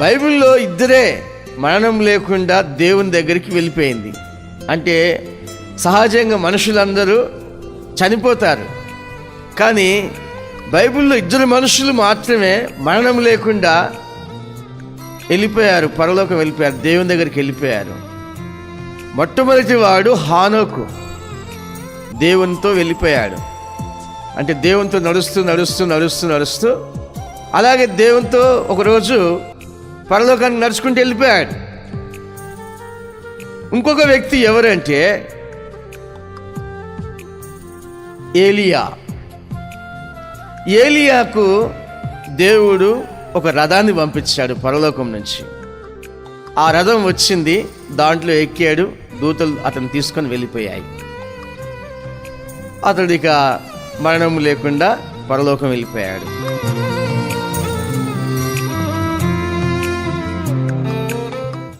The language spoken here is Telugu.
బైబిల్లో ఇద్దరే మరణం లేకుండా దేవుని దగ్గరికి వెళ్ళిపోయింది. అంటే సహజంగా మనుషులందరూ చనిపోతారు. కానీ బైబిల్లో ఇద్దరు మనుషులు మాత్రమే మరణం లేకుండా వెళ్ళిపోయారు పరలోకం వెళ్ళిపోయారు దేవుని దగ్గరికి వెళ్ళిపోయారు. మొట్టమొదటి వాడు హానోకు దేవునితో వెళ్ళిపోయాడు. అంటే దేవునితో నడుస్తూ నడుస్తూ నడుస్తూ నడుస్తూ అలాగే దేవునితో ఒకరోజు పరలోకానికి నడుచుకుంటూ వెళ్ళిపోయాడు. ఇంకొక వ్యక్తి ఎవరంటే ఏలియా. ఏలియాకు దేవుడు ఒక రథాన్ని పంపించాడు పరలోకం నుంచి. ఆ రథం వచ్చింది దాంట్లో ఎక్కాడు దూతలు అతను తీసుకొని వెళ్ళిపోయాయి. అతడిక మరణం లేకుండా పరలోకం వెళ్ళిపోయాడు.